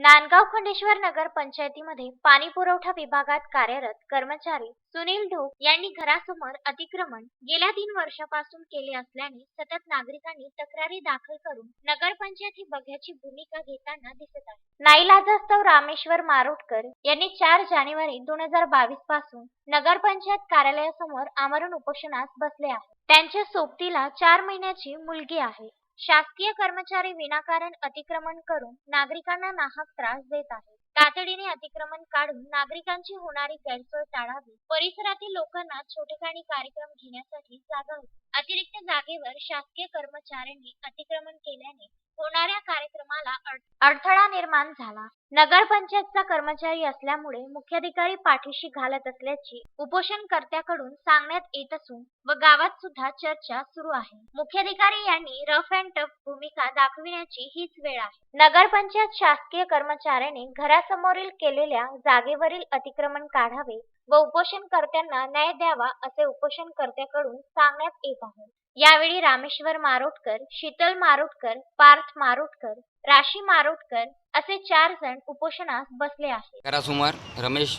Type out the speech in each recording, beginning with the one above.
नांदगाव खंडेश्वर नगर पंचायतीमध्ये पाणी पुरवठा विभागात कार्यरत कर्मचारी सुनील ढोक यांनी घरासमोर अतिक्रमण गेल्या तीन वर्षापासून केले असल्याने सतत नागरिकांनी तक्रारी दाखल करून नगरपंचायत ही बघ्याची भूमिका घेताना दिसत आहे. नाईलाजास्तव रामेश्वर मारोटकर यांनी चार जानेवारी दोन हजार बावीसपासून नगरपंचायत कार्यालयासमोर आमरण उपोषणास बसले आहे. त्यांच्या सोबतीला चार महिन्याची मुलगी आहे. शासकीय कर्मचारी विनाकारण अतिक्रमण करून नागरिकांना नाहक त्रास देत आहेत. तातडीने अतिक्रमण काढून नागरिकांची होणारी गैरसोय टाळावी परिसरातील लोकांना छोटेखानी कार्यक्रम घेण्यासाठी जागा होती अतिरिक्त जागेवर शासकीय कर्मचाऱ्यांनी अतिक्रमण केल्याने होणाऱ्या कार्यक्रमाला अडथळा निर्माण झाला. नगरपंचायतचा कर्मचारी असल्यामुळे मुख्याधिकारी पाठीशी घालत असल्याची उपोषणकर्त्याकडून सांगण्यात येत असून व गावात सुद्धा चर्चा सुरू आहे. मुख्याधिकारी यांनी रफ अँड टफ भूमिका दाखविण्याची हीच वेळ आहे. नगरपंचायत शासकीय कर्मचाऱ्याने घरासमोरील केलेल्या जागेवरील अतिक्रमण काढावे व उपोषणकर्त्यांना न्याय द्यावा असे उपोषणकर्त्याकडून सांगण्यात येत आहे. यावेळी रामेश्वर मारोटकर शीतल मारोटकर पार्थ मारोटकर राशी मारोटकर असे चार जण उपोषणास बसले आहेत. घरासमोर रमेश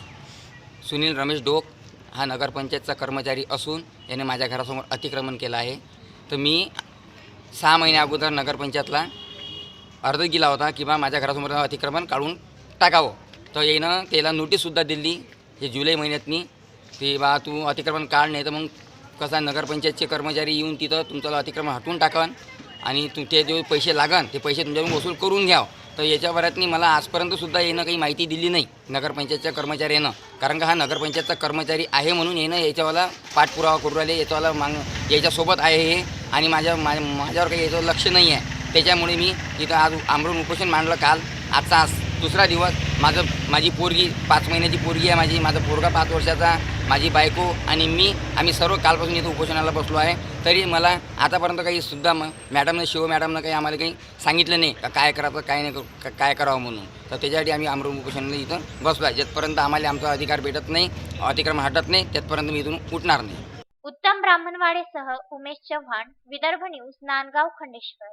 सुनील रमेश डोक हा नगरपंचायतचा कर्मचारी असून याने माझ्या घरासमोर अतिक्रमण केलं आहे. तर मी सहा महिन्या अगोदर नगरपंचायतला अर्ज गेला होता की बा माझ्या घरासमोर अतिक्रमण काढून टाकावं. तर यानं त्याला नोटीससुद्धा दिली. हे जुलै महिन्यातनी ते बा तू अतिक्रमण काढ नाही तर मग कसा नगरपंचायतचे कर्मचारी येऊन तिथं तुमचं अतिक्रमण हटवून टाकन आणि तू ते जे पैसे लागन ते पैसे तुमच्याकडून वसूल करून घ्याव. तर याच्यावरातनी मला आजपर्यंतसुद्धा येणं काही माहिती दिली नाही नगरपंचायतच्या कर्मचाऱ्यानं. कारण का हा नगरपंचायतचा कर्मचारी आहे म्हणून येणं याच्यावाला पाठपुरावा करू राहिले याच्यावाला मांग याच्यासोबत आहे हे आणि माझ्या मा माझ्यावर काही याचं लक्ष नाही आहे त्याच्यामुळे मी इथं आज आमरून उपोषण मांडलं काल आजचा आज दुसरा दिवस माझं माझी पोरगी पाच महिन्याची पोरगी आहे माझी माझा पोरगा पाच वर्षाचा माझी बायको आणि मी आम्ही सर्व कालपासून इथं उपोषणाला बसलो आहे. तरी मला आतापर्यंत काही सुद्धा मग मॅडमनं शिव मॅडमनं काही आम्हाला काही सांगितलं नाही का काय करायचं काय नाही काय करावं म्हणून. तर त्याच्यासाठी आम्ही अमृत उपोषणाला इथं बसलो आहे. ज्यातपर्यंत आम्हाला आमचा अधिकार भेटत नाही अतिक्रमण हटत नाही त्यातपर्यंत मी इथून उठणार नाही. उत्तम ब्राह्मणवाडेसह उमेश चव्हाण विदर्भ न्यूज नांदगाव खंडेश्वर.